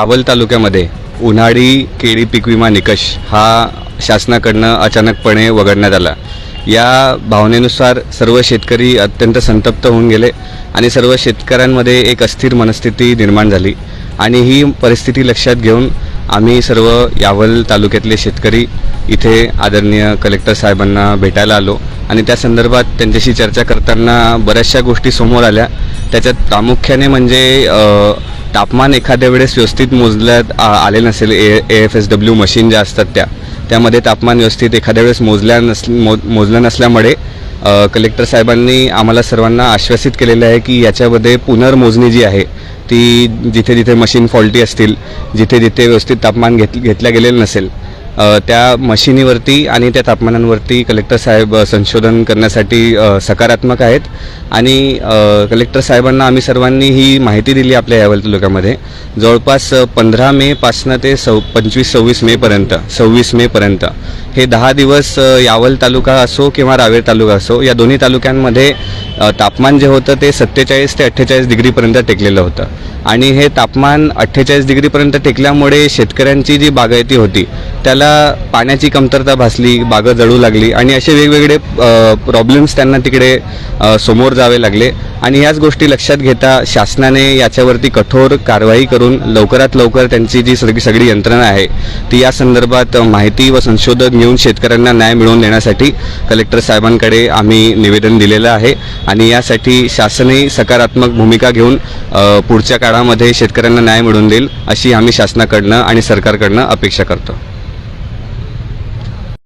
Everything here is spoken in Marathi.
आवल तालुक्यामध्ये उन्हाळी केळी पीक विमा निकष हा शासनाकडनं अचानकपणे वगळण्यात आला. या भावनेनुसार सर्व शेतकरी अत्यंत संतप्त होऊन गेले आणि सर्व शेतकऱ्यांमध्ये एक अस्थिर मनस्थिती निर्माण झाली आणि ही परिस्थिती लक्षात घेऊन आम्ही सर्व यावल तालुक्यातले शेतकरी इथे आदरणीय कलेक्टर साहेबांना भेटायला आलो आणि त्या संदर्भात त्यांच्याशी चर्चा करताना बऱ्याचशा गोष्टी समोर आल्या. त्याच्यात प्रामुख्याने म्हणजे तापमान एखाद्या वेळेस व्यवस्थित मोजल्यात आ- आले नसेल A F S W machine ज्या असतात त्या त्यामध्ये तापमान व्यवस्थित एखाद्या वेळेस मोजल्या नस मो मोजलं नसल्यामुळे कलेक्टर साहेबांनी आम्हाला सर्वांना आश्वासित केलेलं आहे की याच्यामध्ये पुनर्मोजणी जी आहे ती जिथे जिथे मशीन फॉल्टी असतील जिथे जिथे व्यवस्थित तापमान घेत घेतल्या गेलेलं नसेल त्या मशिनीवरती आणि त्या तापमानांवरती कलेक्टर साहेब संशोधन करण्यासाठी सकारात्मक आहेत. आणि कलेक्टर साहेबांना आम्ही सर्वांनी ही माहिती दिली आपल्या यावल तालुक्यामध्ये जवळपास पंधरा मेपासनं ते सव पंचवीस सव्वीस मेपर्यंत सव्वीस मेपर्यंत हे दहा दिवस यावल तालुका असो किंवा रावेर तालुका असो या दोन्ही तालुक्यांमध्ये तापमान जे होतं ते सत्तेचाळीस ते अठ्ठेचाळीस डिग्रीपर्यंत टेकलेलं होतं. आणि हे तापमान अठ्ठेचाळीस डिग्रीपर्यंत टेकल्यामुळे शेतकऱ्यांची जी बागायती होती त्याला पाण्याची कमतरता भासली बागं जळू लागली आणि असे वेगवेगळे प्रॉब्लेम्स त्यांना तिकडे समोर जावे लागले. आणि याच गोष्टी लक्षात घेता शासनाने याच्यावरती कठोर कारवाई करून लवकरात लवकर त्यांची जी सगळी सगळी यंत्रणा आहे ती या संदर्भात माहिती व संशोधन घेऊन शेतकऱ्यांना न्याय मिळवून देण्यासाठी कलेक्टर साहेबांकडे आम्ही निवेदन दिलेलं आहे. आणि यासाठी शासनही सकारात्मक भूमिका घेऊन पुढच्या काळामध्ये शेतकऱ्यांना न्याय मिळवून देईल अशी आम्ही शासनाकडनं आणि सरकारकडनं अपेक्षा करतो.